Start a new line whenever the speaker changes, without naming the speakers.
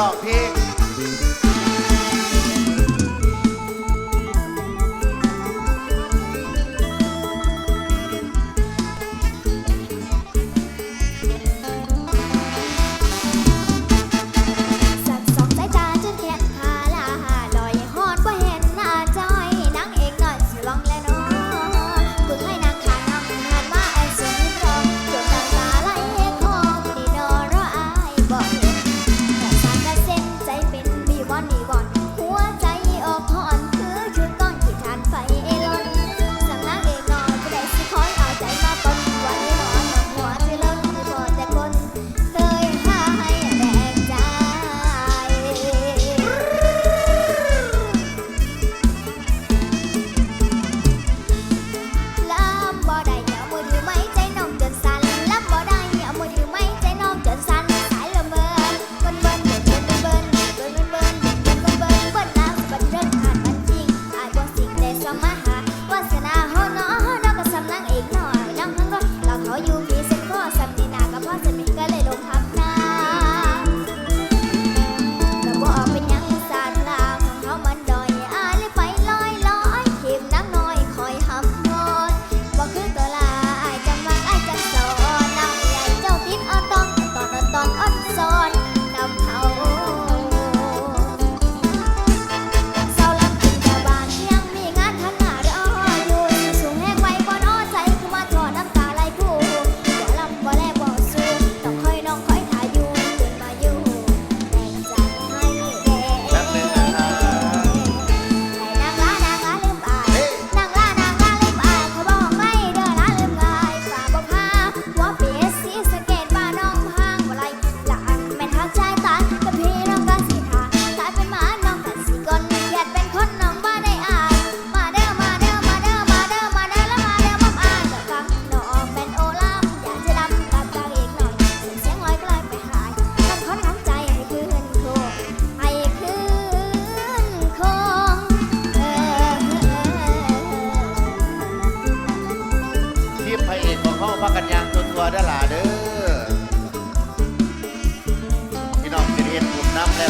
ร้องเพลง ด้ล่ะเด้อพี่น้องสิเฮ็ดบุญน้ำแล้ว